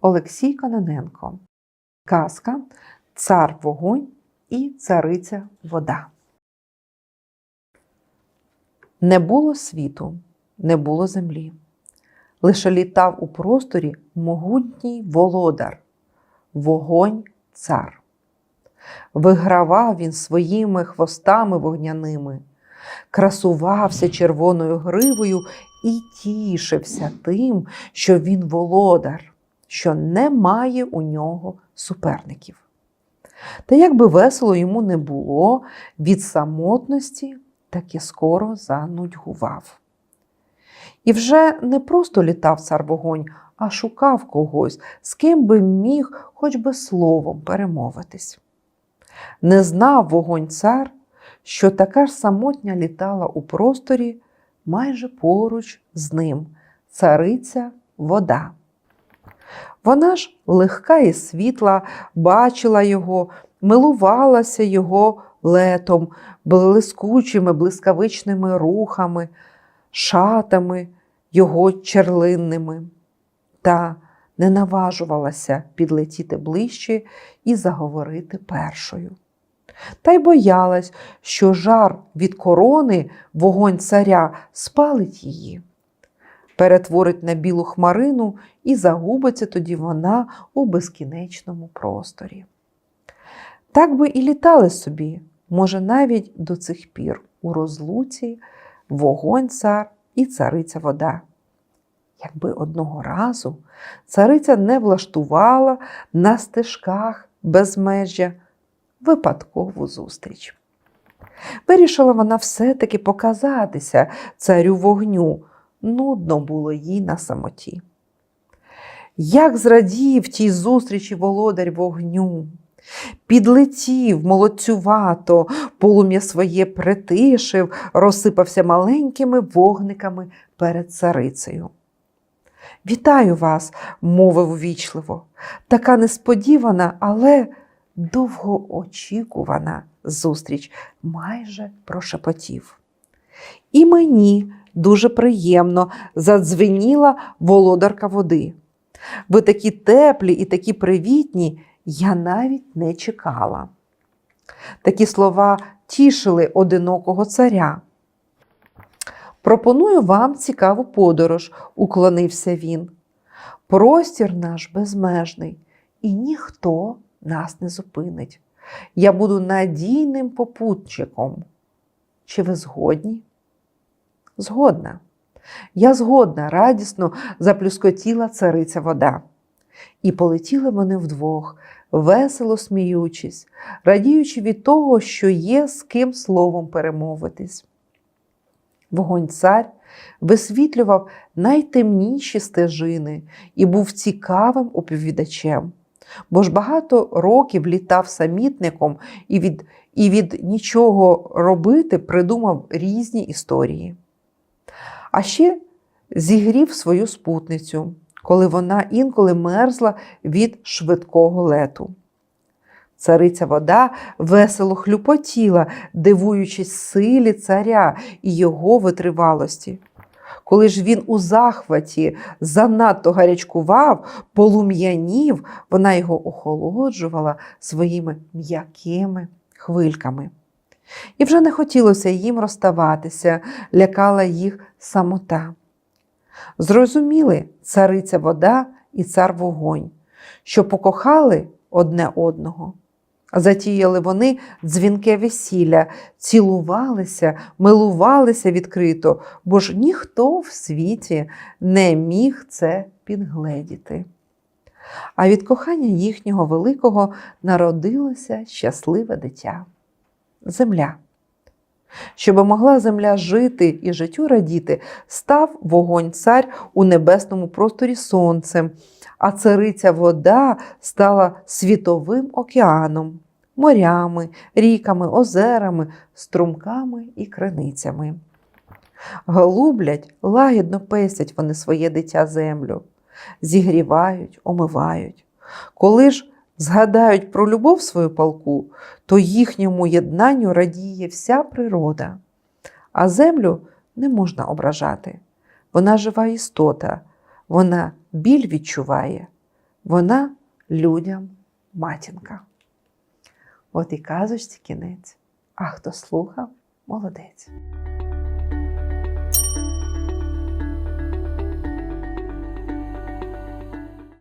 Олексій Кононенко. Казка Цар вогонь і цариця вода. Не було світу, не було землі. Лише літав у просторі могутній володар, вогонь цар. Вигравав він своїми хвостами вогняними, красувався червоною гривою і тішився тим, що він володар, що немає у нього суперників. Та як би весело йому не було, від самотності таки скоро занудьгував. І вже не просто літав цар вогонь, а шукав когось, з ким би міг хоч би словом перемовитись. Не знав вогонь цар, що така ж самотня літала у просторі майже поруч з ним цариця вода. Вона ж легка і світла, бачила його, милувалася його летом, блискучими, блискавичними рухами, шатами його черлинними, та не наважувалася підлетіти ближче і заговорити першою. Та й боялась, що жар від корони вогонь царя спалить її, перетворить на білу хмарину і загубиться тоді вона у безкінечному просторі. Так би і літали собі, може, навіть до цих пір у розлуці вогонь цар і цариця вода. Якби одного разу цариця не влаштувала на стежках безмежжя випадкову зустріч. Вирішила вона все-таки показатися царю вогню, нудно було їй на самоті. Як зрадів тій зустрічі володар вогню, підлетів молодцювато, полум'я своє притишив, розсипався маленькими вогниками перед царицею. Вітаю вас, мовив увічливо, така несподівана, але довгоочікувана зустріч майже прошепотів. І мені дуже приємно задзвеніла володарка води. Ви такі теплі і такі привітні, я навіть не чекала. Такі слова тішили одинокого царя. Пропоную вам цікаву подорож, уклонився він. Простір наш безмежний, і ніхто нас не зупинить. Я буду надійним попутчиком. Чи ви згодні? Згодна. Я згодна, радісно заплюскотіла цариця вода. І полетіли вони вдвох, весело сміючись, радіючи від того, що є з ким словом перемовитись. Вогонь цар висвітлював найтемніші стежини і був цікавим оповідачем, бо ж багато років літав самітником і від, і від нічого робити придумав різні історії. А ще зігрів свою спутницю, коли вона інколи мерзла від швидкого лету. Цариця вода весело хлюпотіла, дивуючись силі царя і його витривалості. Коли ж він у захваті занадто гарячкував, полум'янів, вона його охолоджувала своїми м'якими хвильками. І вже не хотілося їм розставатися, лякала їх самота. Зрозуміли цариця вода і цар вогонь, що покохали одне одного. Затіяли вони дзвінке весілля, цілувалися, милувалися відкрито, бо ж ніхто в світі не міг це підгледіти. А від кохання їхнього великого народилося щасливе дитя земля. Щоби могла земля жити і життю радіти, став вогонь цар у небесному просторі сонцем, а цариця вода стала світовим океаном, морями, ріками, озерами, струмками і криницями. Голублять, лагідно пестять вони своє дитя землю, зігрівають, омивають. Коли ж згадають про любов свою палку, то їхньому єднанню радіє вся природа. А землю не можна ображати. Вона жива істота, вона біль відчуває, Вона людям матінка. От і казочці кінець. А хто слухав, молодець.